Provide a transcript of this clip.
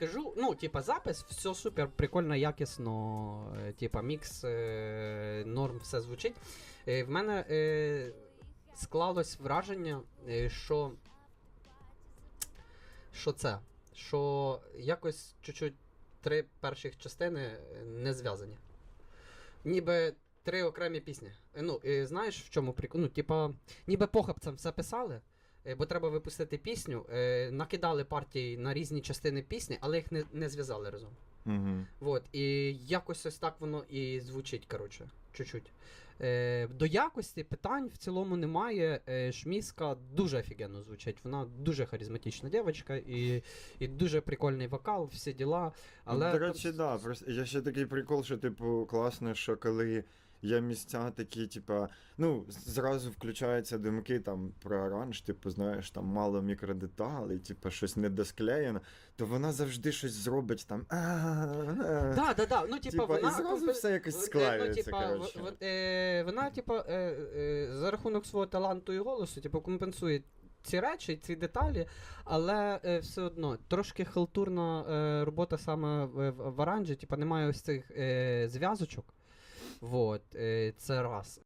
Кажу, ну, типа, запис, все супер, прикольно, якісно, е, типа, мікс, е, норм, все звучить. Е, В мене е, склалось враження, е, що. Що це? Що якось чуть-чуть три перших частини е, не зв'язані. Ніби три окремі пісні. Е, Ну, е, знаєш, в чому прикол? Ну, типа, ніби похапцем все писали. Е, Бо треба випустити пісню, е, накидали партії на різні частини пісні, але їх не, не зв'язали разом. Угу. Вот, і якось ось так воно і звучить, коротше, чуть-чуть. Е, до якості питань в цілому немає. Е, Шміска дуже офігенно звучить. Вона дуже харизматична дівчинка і, і дуже прикольний вокал, всі діла. Але До речі, да, просто є ще такий прикол, що, типу, класно, що коли є місця такі, типа, ну, зразу включаються думки там про оранж, типу, знаєш, там мало мікродеталей, типу, щось недосклеєно, то вона завжди щось зробить там. Да, да, да. Ну, типа, Типа, і вона зразу все якось склеюється, Ну, коротше. в- е, вона, типа, е, е, за рахунок свого таланту і голосу, типу, компенсує ці речі, ці деталі, але е, все одно трошки халтурна е, робота саме в, в, в оранжі, типа, немає ось цих е, зв'язочок. Вот, е, це раз.